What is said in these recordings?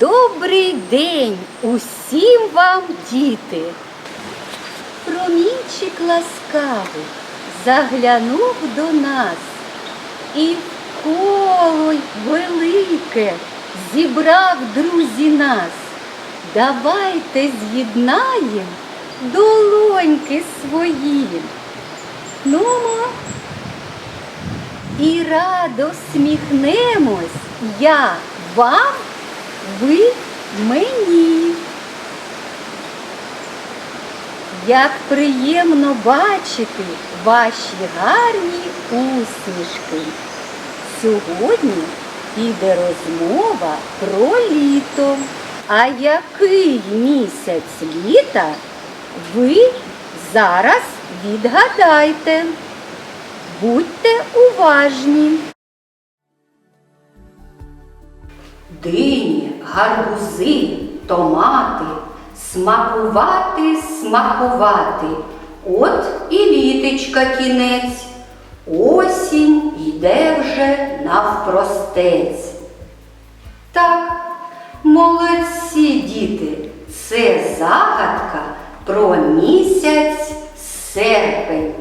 Добрий день усім вам, діти. Промінчик ласкавий заглянув до нас і в коло велике зібрав друзі нас. Давайте з'єднаєм долоньки свої. Нумо і радо сміхнемось я вам, ви мені. Як приємно бачити ваші гарні усмішки. Сьогодні піде розмова про літо. А який місяць літа ви зараз відгадайте. Будьте уважні. Дині, гарбузи, томати, смакувати, смакувати. От і літечка кінець. Осінь йде вже навпростець. Так, молодці діти, це загадка про місяць серпень.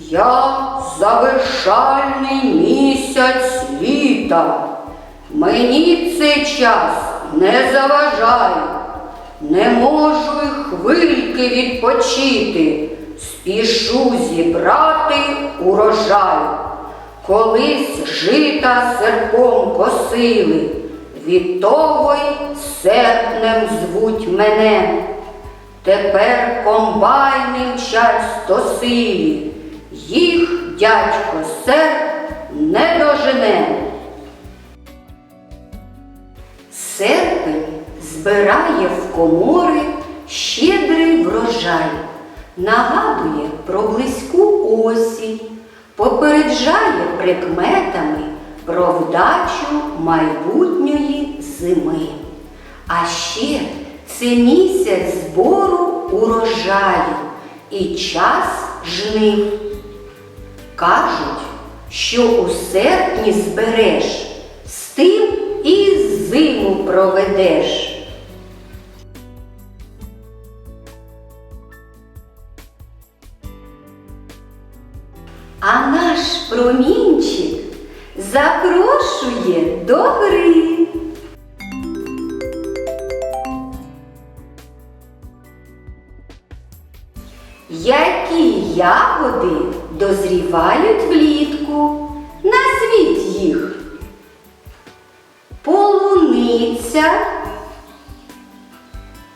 Я завершальний місяць літа. Мені цей час не заважає, не можу й хвильки відпочити, спішу зібрати урожай. Колись жита серпом косили, від того й серпнем звуть мене. Тепер комбайни мчать стосилі, їх дядько серп не дожене. Збирає в комори щедрий врожай, нагадує про близьку осінь, попереджає прикметами про вдачу майбутньої зими. А ще це місяць збору урожаю і час жнив. Кажуть, що у серпні збереш, з тим і зиму проведеш. Промінчик запрошує до гри. Які ягоди дозрівають влітку? Назвіть їх. Полуниця,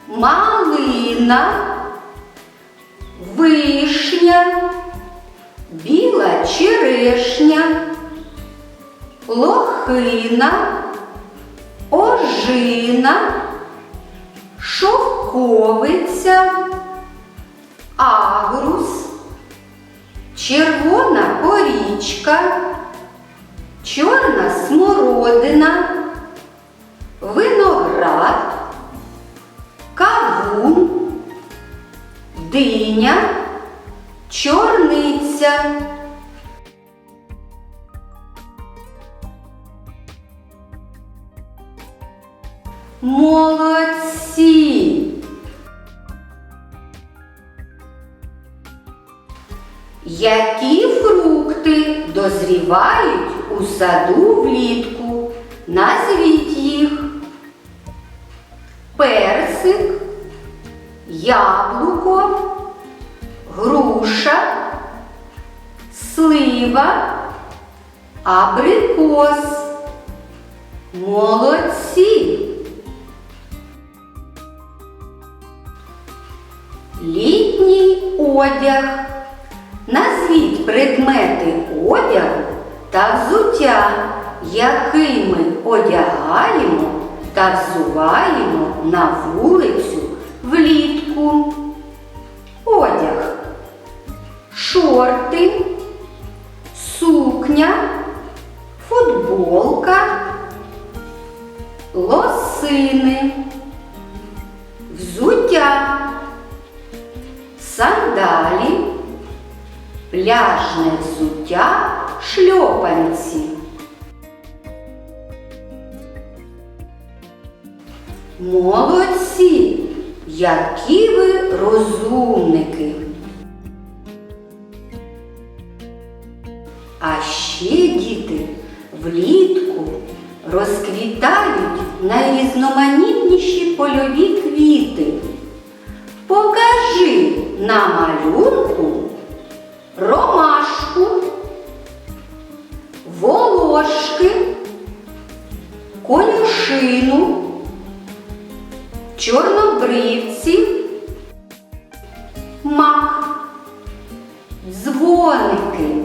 малина, вишня, біла черешня, лохина, ожина, шовковиця агрус, червона порічка, чорна смородина, виноград, кавун, диня, чорниця. Молодці! Які фрукти дозрівають у саду влітку? Назвіть їх. Персик, яблуко, груша, слива, абрикос. Молодці! Літній одяг. Назвіть предмети одягу та взуття, який ми одягаємо та взуваємо на вулицю влітку. Сандалі пляжне взуття шльопанці. Молодці, які ви розумники. А ще діти влітку розквітають найрізноманітніші польові квіти. Покажи на малюнку ромашку, волошки, конюшину, чорнобривці, мак, дзвоники.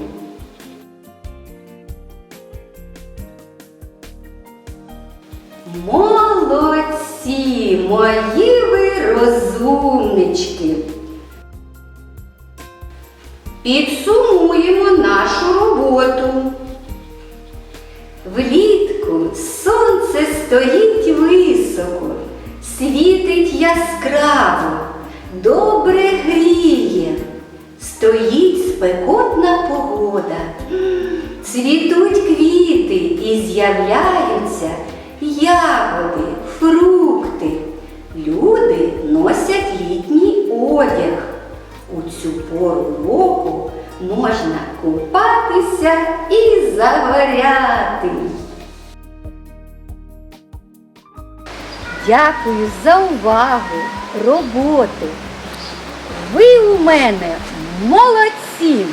Молодці, мої ви розумнички. Підсумуємо нашу роботу. Влітку сонце стоїть високо, світить яскраво, добре гріє, стоїть спекотна погода, цвітуть квіти і з'являються ягоди, фрукти. Люди носять літній одяг. У цю пору року можна купатися і загоряти. Дякую за увагу, роботу. Ви у мене молодці!